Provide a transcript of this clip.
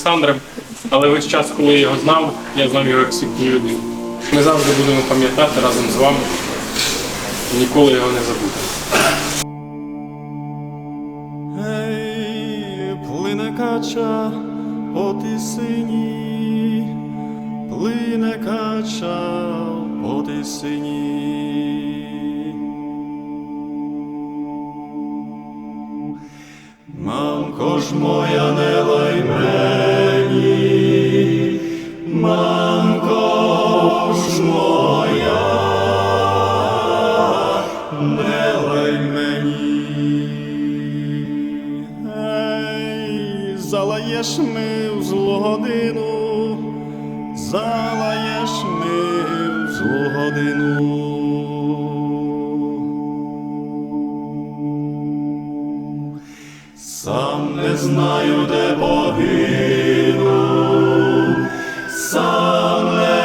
Олександром, але весь час, коли я його знав, я знав його як світню людину. Ми завжди будемо пам'ятати разом з вами і ніколи його не забудемо. Ей, плине кача по тисині, плине кача по тисині. Мамко ж моя не лай мені, мамко моя, не лай мені. Залаєш ми в годину, залаєш ми злу годину. Сам не знаю, де погибну, сам не.